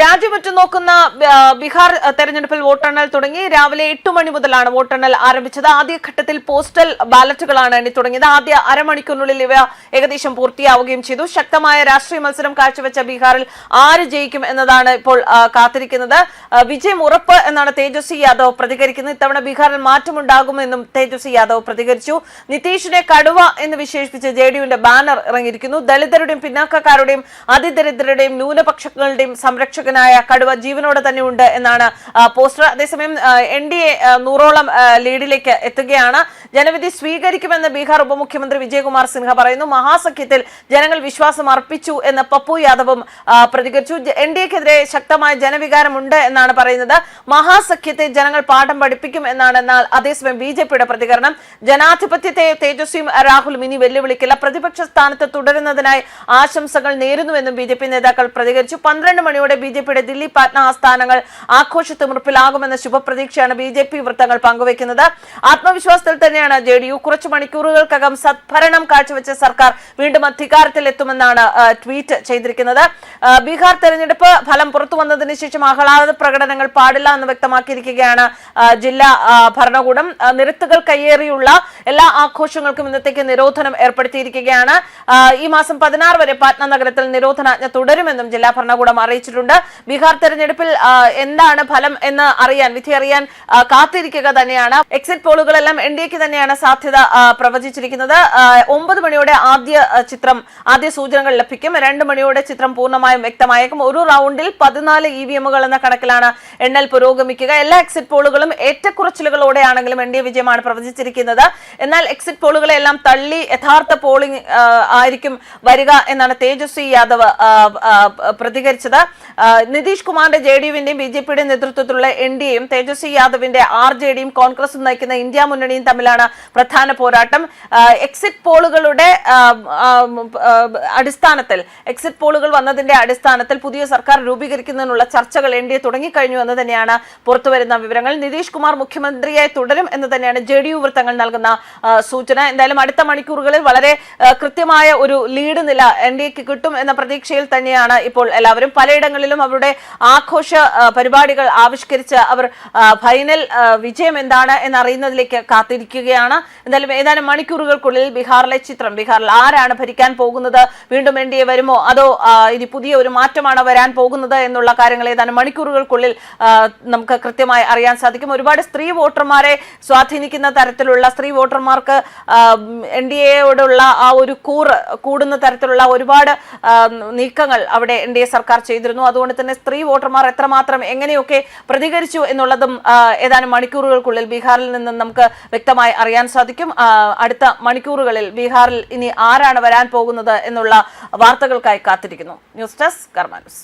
രാജ്യമൊറ്റു നോക്കുന്ന ബീഹാർ തെരഞ്ഞെടുപ്പിൽ വോട്ടെണ്ണൽ തുടങ്ങി. രാവിലെ എട്ട് മണി മുതലാണ് വോട്ടെണ്ണൽ ആരംഭിച്ചത്. ആദ്യഘട്ടത്തിൽ പോസ്റ്റൽ ബാലറ്റുകളാണ് എണ്ണി തുടങ്ങിയത്. ആദ്യ അരമണിക്കൂറിനുള്ളിൽ ഇവ ഏകദേശം പൂർത്തിയാവുകയും ചെയ്തു. ശക്തമായ രാഷ്ട്രീയ മത്സരം കാഴ്ചവെച്ച ബീഹാറിൽ ആര് ജയിക്കും എന്നതാണ് ഇപ്പോൾ കാത്തിരിക്കുന്നത്. വിജയം ഉറപ്പ് എന്നാണ് തേജസ്വി യാദവ് പ്രതികരിക്കുന്നത്. ഇത്തവണ ബീഹാറിൽ മാറ്റമുണ്ടാകുമെന്നും തേജസ്വി യാദവ് പ്രതികരിച്ചു. നിതീഷിനെ കടുവ എന്ന് വിശേഷിപ്പിച്ച് ജെ ബാനർ ഇറങ്ങിയിരിക്കുന്നു. ദളിതരുടെയും പിന്നാക്കക്കാരുടെയും അതിദരിദ്രരുടെയും ന്യൂനപക്ഷങ്ങളുടെയും സംരക്ഷകനായ കടുവ ജീവനോടെ തന്നെ ഉണ്ട് എന്നാണ് പോസ്റ്റർ. അതേസമയം എൻ ഡി എ നൂറോളം ലീഡിലേക്ക് എത്തുകയാണ്. ജനവിധി സ്വീകരിക്കുമെന്ന് ബീഹാർ ഉപമുഖ്യമന്ത്രി വിജയകുമാർ സിൻഹ പറയുന്നു. മഹാസഖ്യത്തിൽ ജനങ്ങൾ വിശ്വാസം അർപ്പിച്ചു എന്ന് പപ്പു യാദവും പ്രതികരിച്ചു. എൻ ഡി എക്കെതിരെ ശക്തമായ ജനവികാരമുണ്ട് എന്നാണ് പറയുന്നത്. മഹാസഖ്യത്തെ ജനങ്ങൾ പാഠം പഠിപ്പിക്കും എന്നാണ് എന്നാൽ അതേസമയം ബി ജെ പിയുടെ പ്രതികരണം. ജനാധിപത്യത്തെ തേജസ്വിയും രാഹുലും ഇനി വെല്ലുവിളിക്കില്ല. പ്രതിപക്ഷ സ്ഥാനത്ത് തുടരുന്നതിനായി ആശംസകൾ നേരുന്നുവെന്നും ബി ജെ പി നേതാക്കൾ പ്രതികരിച്ചു. പന്ത്രണ്ട് മണിയോടെ ബി ജെ പിയുടെ ദില്ലി പാറ്റ്ന ആസ്ഥാനങ്ങൾ ആഘോഷത്തിമുറപ്പിലാകുമെന്ന ശുഭപ്രതീക്ഷയാണ് ബി ജെ പി വൃത്തങ്ങൾ പങ്കുവയ്ക്കുന്നത് ആത്മവിശ്വാസത്തിൽ തന്നെയാണ് ജെ ഡി യു. കുറച്ചു മണിക്കൂറുകൾക്കകം സദ്ഭരണം കാഴ്ചവെച്ച സർക്കാർ വീണ്ടും അധികാരത്തിൽ എത്തുമെന്നാണ് ട്വീറ്റ് ചെയ്തിരിക്കുന്നത്. ബീഹാർ തെരഞ്ഞെടുപ്പ് ഫലം പുറത്തു വന്നതിന് ശേഷം ആഹ്ലാദ പ്രകടനങ്ങൾ പാടില്ല എന്ന് വ്യക്തമാക്കിയിരിക്കുകയാണ് ജില്ലാ ഭരണകൂടം. നിരത്തുകൾ കയ്യേറിയുള്ള എല്ലാ ആഘോഷങ്ങൾക്കും ഇന്നത്തേക്ക് നിരോധനം ഏർപ്പെടുത്തിയിരിക്കുകയാണ്. ഈ മാസം പതിനാറ് വരെ പാറ്റ്ന നഗരത്തിൽ നിരോധനാജ്ഞ തുടരുമെന്നും ജില്ലാ ഭരണകൂടം അറിയിച്ചിട്ടുണ്ട്. ബീഹാർ തെരഞ്ഞെടുപ്പിൽ എന്താണ് ഫലം എന്ന് അറിയാൻ വിധി അറിയാൻ കാത്തിരിക്കുക തന്നെയാണ്. എക്സിറ്റ് പോളുകളെല്ലാം എൻ ഡി എക്ക് തന്നെയാണ് സാധ്യത പ്രവചിച്ചിരിക്കുന്നത്. ഒമ്പത് മണിയോടെ ആദ്യ ചിത്രം ആദ്യ സൂചനകൾ ലഭിക്കും. രണ്ട് മണിയോടെ ചിത്രം പൂർണമായും വ്യക്തമായേക്കും. ഒരു റൗണ്ടിൽ പതിനാല് ഇ വി എമ്മുകൾ എന്ന കണക്കിലാണ് എണ്ണൽ പുരോഗമിക്കുക. എല്ലാ എക്സിറ്റ് പോളുകളും ഏറ്റക്കുറച്ചിലുകളോടെയാണെങ്കിലും എൻ ഡി എ വിജയമാണ് പ്രവചിച്ചിരിക്കുന്നത്. എന്നാൽ എക്സിറ്റ് പോളുകളെല്ലാം തള്ളി യഥാർത്ഥ പോളിംഗ് ആയിരിക്കും വരിക എന്നാണ് തേജസ്വി യാദവ് പ്രതികരിച്ചത്. നിതീഷ് കുമാറിന്റെ ജെ ഡി യുവിന്റെയും ബി ജെ പിയുടെ നേതൃത്വത്തിലുള്ള എൻ ഡി എയും തേജസ്വി യാദവിന്റെ ആർ ജെ ഡിയും കോൺഗ്രസും നയിക്കുന്ന ഇന്ത്യ മുന്നണിയും തമ്മിലാണ് പ്രധാന പോരാട്ടം. എക്സിറ്റ് പോളുകളുടെ അടിസ്ഥാനത്തിൽ എക്സിറ്റ് പോളുകൾ വന്നതിന്റെ അടിസ്ഥാനത്തിൽ പുതിയ സർക്കാർ രൂപീകരിക്കുന്നതിനുള്ള ചർച്ചകൾ എൻ ഡി എ തുടങ്ങിക്കഴിഞ്ഞു എന്ന് തന്നെയാണ് പുറത്തുവരുന്ന വിവരങ്ങൾ. നിതീഷ് കുമാർ മുഖ്യമന്ത്രിയായി തുടരും എന്ന് തന്നെയാണ് ജെ ഡി യു വൃത്തങ്ങൾ നൽകുന്ന സൂചന. എന്തായാലും അടുത്ത മണിക്കൂറുകളിൽ വളരെ കൃത്യമായ ഒരു ലീഡ് നില എൻ ഡി എക്ക് കിട്ടും എന്ന പ്രതീക്ഷയിൽ തന്നെയാണ് ഇപ്പോൾ എല്ലാവരും. പലയിടങ്ങളിലും അവരുടെ ആഘോഷ പരിപാടികൾ ആവിഷ്കരിച്ച് അവർ ഫൈനൽ വിജയം എന്താണ് എന്നറിയുന്നതിലേക്ക് കാത്തിരിക്കുകയാണ്. എന്തായാലും ഏതാനും മണിക്കൂറുകൾക്കുള്ളിൽ ബീഹാറിലെ ചിത്രം ബീഹാറിൽ ആരാണ് ഭരിക്കാൻ പോകുന്നത് വീണ്ടും എൻ ഡി എ വരുമോ അതോ ഇനി പുതിയ ഒരു മാറ്റമാണ് വരാൻ പോകുന്നത് എന്നുള്ള കാര്യങ്ങൾ ഏതാനും മണിക്കൂറുകൾക്കുള്ളിൽ നമുക്ക് കൃത്യമായി അറിയാൻ സാധിക്കും. ഒരുപാട് സ്ത്രീ വോട്ടർമാരെ സ്വാധീനിക്കുന്ന തരത്തിലുള്ള സ്ത്രീ വോട്ടർമാർക്ക് എൻ ഡി എയോടുള്ള ആ ഒരു കൂറ് കൂടുന്ന തരത്തിലുള്ള ഒരുപാട് നീക്കങ്ങൾ അവിടെ എൻ ഡി എ സർക്കാർ ചെയ്തിരുന്നു. അതുകൊണ്ട് തന്നെ സ്ത്രീ വോട്ടർമാർ എത്രമാത്രം എങ്ങനെയൊക്കെ പ്രതികരിച്ചു എന്നുള്ളതും ഏതാനും മണിക്കൂറുകൾക്കുള്ളിൽ ബീഹാറിൽ നിന്നും നമുക്ക് വ്യക്തമായി അറിയാൻ സാധിക്കും. അടുത്ത മണിക്കൂറുകളിൽ ബീഹാറിൽ ഇനി ആരാണ് വരാൻ പോകുന്നത് എന്നുള്ള വാർത്തകൾക്കായി കാത്തിരിക്കുന്നു. News desk Karma news.